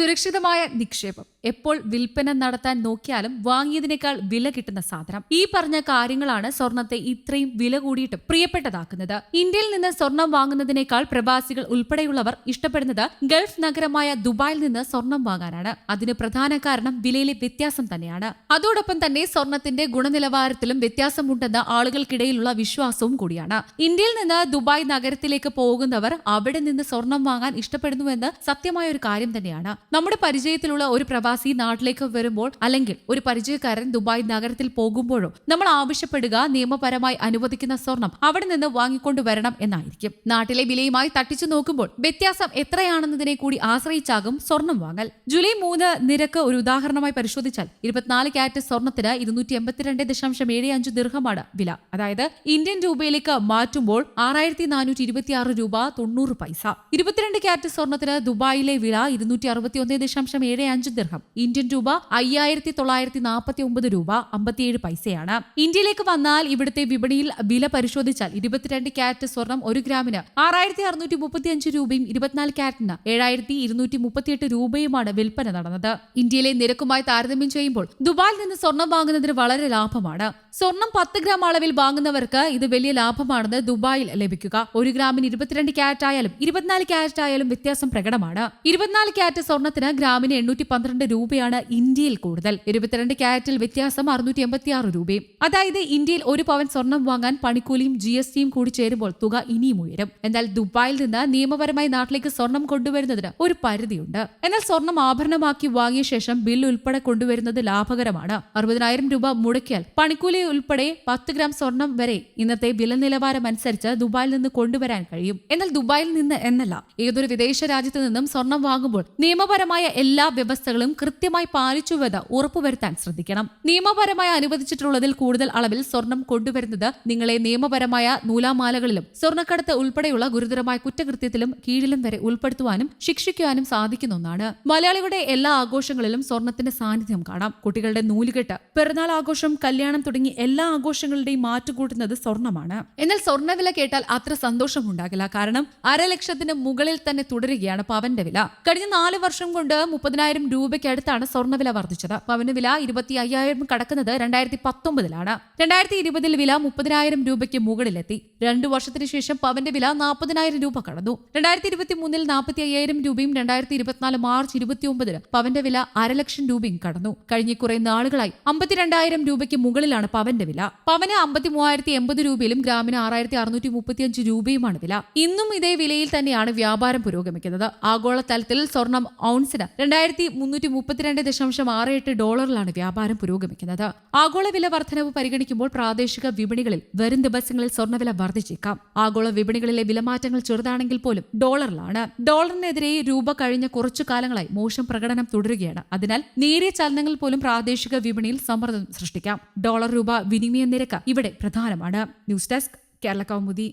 സുരക്ഷിതമായ നിക്ഷേപം. എപ്പോൾ വിൽപ്പന നടത്താൻ നോക്കിയാലും വാങ്ങിയതിനേക്കാൾ വില കിട്ടുന്ന സാധനം. ഈ പറഞ്ഞ കാര്യങ്ങളാണ് സ്വർണത്തെ ഇത്രയും വില കൂടിയിട്ടും പ്രിയപ്പെട്ടതാക്കുന്നത്. ഇന്ത്യയിൽ നിന്ന് സ്വർണം വാങ്ങുന്നതിനേക്കാൾ പ്രവാസികൾ ഉൾപ്പെടെയുള്ളവർ ഇഷ്ടപ്പെടുന്നത് ഗൾഫ് നഗരമായ ദുബായിൽ നിന്ന് സ്വർണം വാങ്ങാനാണ്. അതിന് പ്രധാന കാരണം വിലയിലെ വ്യത്യാസം തന്നെയാണ്. അതോടൊപ്പം തന്നെ സ്വർണത്തിന്റെ ഗുണനിലവാരത്തിലും വ്യത്യാസമുണ്ടെന്ന് ആളുകൾക്കിടയിലുള്ള വിശ്വാസവും കൂടിയാണ്. ഇന്ത്യയിൽ നിന്ന് ദുബായ് നഗരത്തിലേക്ക് പോകുന്നവർ അവിടെ നിന്ന് സ്വർണം വാങ്ങാൻ ഇഷ്ടപ്പെടുന്നുവെന്ന് സത്യമായ ഒരു കാര്യം തന്നെയാണ്. നമ്മുടെ പരിചയത്തിലുള്ള ഒരു പ്രവാസി നാട്ടിലേക്ക് വരുമ്പോൾ അല്ലെങ്കിൽ ഒരു പരിചയക്കാരൻ ദുബായ് നഗരത്തിൽ പോകുമ്പോഴോ നമ്മൾ ആവശ്യപ്പെടുക നിയമപരമായി അനുവദിക്കുന്ന സ്വർണം അവിടെ നിന്ന് വാങ്ങിക്കൊണ്ടു വരണം എന്നായിരിക്കും. നാട്ടിലെ വിലയുമായി തട്ടിച്ചു നോക്കുമ്പോൾ വ്യത്യാസം എത്രയാണെന്നതിനെ കൂടി ആശ്രയിച്ചാകും സ്വർണം വാങ്ങൽ. ജൂലൈ മൂന്ന് നിരക്ക് ഒരു ഉദാഹരണമായി പരിശോധിച്ചാൽ ഇരുപത്തിനാല് ക്യാരറ്റ് സ്വർണത്തിന് ഇരുന്നൂറ്റി എൺപത്തിരണ്ട് ദശാംശം ഏഴ് അഞ്ച് ദീർഘമാണ് വില. അതായത് ഇന്ത്യൻ രൂപയിലേക്ക് മാറ്റുമ്പോൾ ആറായിരത്തി നാനൂറ്റി ഇരുപത്തിയാറ് രൂപ തൊണ്ണൂറ് പൈസ. ഇരുപത്തിരണ്ട് ക്യാരറ്റ് സ്വർണത്തിന് ദുബായിലെ വില ഇരുന്നൂറ്റി അറുപത്തി ഒന്ന് ദശാംശം ഏഴ് അഞ്ച് ദിർഹം. ഇന്ത്യൻ രൂപ അയ്യായിരത്തി തൊള്ളായിരത്തി നാൽപ്പത്തി ഒമ്പത് രൂപ അമ്പത്തിയേഴ് പൈസയാണ്. ഇന്ത്യയിലേക്ക് വന്നാൽ ഇവിടുത്തെ വിപണിയിൽ വില പരിശോധിച്ചാൽ ഇരുപത്തിരണ്ട് ക്യാരറ്റ് സ്വർണം ഒരു ഗ്രാമിന് ആറായിരത്തി അറുന്നൂറ്റി മുപ്പത്തി അഞ്ച് രൂപയും ഇരുപത്തിനാല് ക്യാരറ്റിന് ഏഴായിരത്തി ഇരുന്നൂറ്റി മുപ്പത്തിയെട്ട് രൂപയുമാണ് വിൽപ്പന നടന്നത്. ഇന്ത്യയിലെ നിരക്കുമായി താരതമ്യം ചെയ്യുമ്പോൾ ദുബായിൽ നിന്ന് സ്വർണം വാങ്ങുന്നതിന് വളരെ ലാഭമാണ്. സ്വർണം പത്ത് ഗ്രാം അളവിൽ വാങ്ങുന്നവർക്ക് ഇത് വലിയ ലാഭമാണെന്ന് ദുബായിൽ ലഭിക്കുക. ഒരു ഗ്രാമിന് ഇരുപത്തിരണ്ട് ക്യാരറ്റ് ആയാലും ഇരുപത്തിനാല് ക്യാരറ്റ് ആയാലും വ്യത്യാസം പ്രകടമാണ്. ഇരുപത്തിനാല് ക്യാരറ്റ് സ്വർണത്തിന് ഗ്രാമിന് എണ്ണൂറ്റി പന്ത്രണ്ട് രൂപയാണ് ഇന്ത്യയിൽ കൂടുതൽ. ഇരുപത്തിരണ്ട് ക്യാരറ്റിൽ വ്യത്യാസം അറുന്നൂറ്റി എൺപത്തി ആറ് രൂപയും. അതായത് ഇന്ത്യയിൽ ഒരു പവൻ സ്വർണം വാങ്ങാൻ പണിക്കൂലിയും ജി എസ് ടിയും കൂടി ചേരുമ്പോൾ തുക ഇനിയും ഉയരും. എന്നാൽ ദുബായിൽ നിന്ന് നിയമപരമായി നാട്ടിലേക്ക് സ്വർണം കൊണ്ടുവരുന്നതിന് ഒരു പരിധിയുണ്ട്. എന്നാൽ സ്വർണം ആഭരണമാക്കി വാങ്ങിയ ശേഷം ബിൽ ഉൾപ്പെടെ കൊണ്ടുവരുന്നത് ലാഭകരമാണ്. അറുപതിനായിരം രൂപ മുടക്കിയാൽ പണിക്കൂലി ഉൾപ്പെടെ പത്ത് ഗ്രാം സ്വർണം വരെ ഇന്നത്തെ വില നിലവാരം അനുസരിച്ച് ദുബായിൽ നിന്ന് കൊണ്ടുവരാൻ കഴിയും. എന്നാൽ ദുബായിൽ നിന്ന് എന്നല്ല ഏതൊരു വിദേശ രാജ്യത്ത് നിന്നും സ്വർണം വാങ്ങുമ്പോൾ നിയമപരമായ എല്ലാ വ്യവസ്ഥകളും കൃത്യമായി പാലിച്ചുവെന്ന് ഉറപ്പുവരുത്താൻ ശ്രദ്ധിക്കണം. നിയമപരമായി അനുവദിച്ചിട്ടുള്ളതിൽ കൂടുതൽ അളവിൽ സ്വർണം കൊണ്ടുവരുന്നത് നിങ്ങളെ നിയമപരമായ നൂലാമാലകളിലും സ്വർണക്കടത്ത് ഉൾപ്പെടെയുള്ള ഗുരുതരമായ കുറ്റകൃത്യത്തിലും കീഴിലും വരെ ഉൾപ്പെടുത്തുവാനും ശിക്ഷിക്കുവാനും സാധിക്കുന്ന ഒന്നാണ്. മലയാളികളുടെ എല്ലാ ആഘോഷങ്ങളിലും സ്വർണത്തിന്റെ സാന്നിധ്യം കാണാം. കുട്ടികളുടെ നൂലുകെട്ട് പിറന്നാൾ ആഘോഷം കല്യാണം തുടങ്ങി എല്ലാ ആഘോഷങ്ങളുടെയും മാറ്റുകൂട്ടുന്നത് സ്വർണമാണ്. എന്നാൽ സ്വർണവില കേട്ടാൽ അത്ര സന്തോഷം ഉണ്ടാകില്ല കാരണം അരലക്ഷത്തിന് മുകളിൽ തന്നെ തുടരുകയാണ് പവന്റെ വില. കഴിഞ്ഞ നാല് വർഷം കൊണ്ട് മുപ്പതിനായിരം രൂപയ്ക്ക് അടുത്താണ് സ്വർണവില വർദ്ധിച്ചത്. പവന് വില ഇരുപത്തി അയ്യായിരം കടക്കുന്നത് രണ്ടായിരത്തി പത്തൊമ്പതിലാണ് രണ്ടായിരത്തി ഇരുപതിൽ വില മുപ്പതിനായിരം രൂപയ്ക്ക് മുകളിലെത്തി. രണ്ടു വർഷത്തിന് ശേഷം പവന്റെ വില നാൽപ്പതിനായിരം രൂപ കടന്നു. രണ്ടായിരത്തി ഇരുപത്തി മൂന്നിൽ നാൽപ്പത്തി അയ്യായിരം രൂപയും രണ്ടായിരത്തി ഇരുപത്തിനാല് മാർച്ച് ഇരുപത്തി ഒമ്പതിന് പവന്റെ വില അരലക്ഷം രൂപയും കടന്നു. കഴിഞ്ഞ കുറെ നാളുകളായി അമ്പത്തിരണ്ടായിരം രൂപയ്ക്ക് മുകളിലാണ് പവന്റെ വില. പവന് അമ്പത്തി മൂവായിരത്തി എൺപത് രൂപയിലും ഗ്രാമിന് ആറായിരത്തി അറുന്നൂറ്റി മുപ്പത്തിയഞ്ച് രൂപയുമാണ് വില. ഇന്നും ഇതേ വിലയിൽ തന്നെയാണ് വ്യാപാരം പുരോഗമിക്കുന്നത്. ആഗോളതലത്തിൽ സ്വർണം ഔൺസിന് രണ്ടായിരത്തി മുന്നൂറ്റി മുപ്പത്തിരണ്ട് ദശാംശം ആറ് എട്ട് ഡോളറിലാണ് വ്യാപാരം പുരോഗമിക്കുന്നത്. ആഗോള വില വർധനവ് പരിഗണിക്കുമ്പോൾ പ്രാദേശിക വിപണികളിൽ വരും ദിവസങ്ങളിൽ സ്വർണവില വർദ്ധിച്ചേക്കാം. ആഗോള വിപണികളിലെ വിലമാറ്റങ്ങൾ ചെറുതാണെങ്കിൽ പോലും ഡോളറിലാണ്. ഡോളറിനെതിരെ രൂപ കഴിഞ്ഞ കുറച്ചു കാലങ്ങളായി മോശം പ്രകടനം തുടരുകയാണ്. അതിനാൽ നേരിയ ചലനങ്ങൾ പോലും പ്രാദേശിക വിപണിയിൽ സമ്മർദ്ദം സൃഷ്ടിക്കാം. ഡോളർ രൂപ വിനിമയ നിരക്ക് ഇവിടെ പ്രധാനമാണ്. News desk Kerala Kaumudi.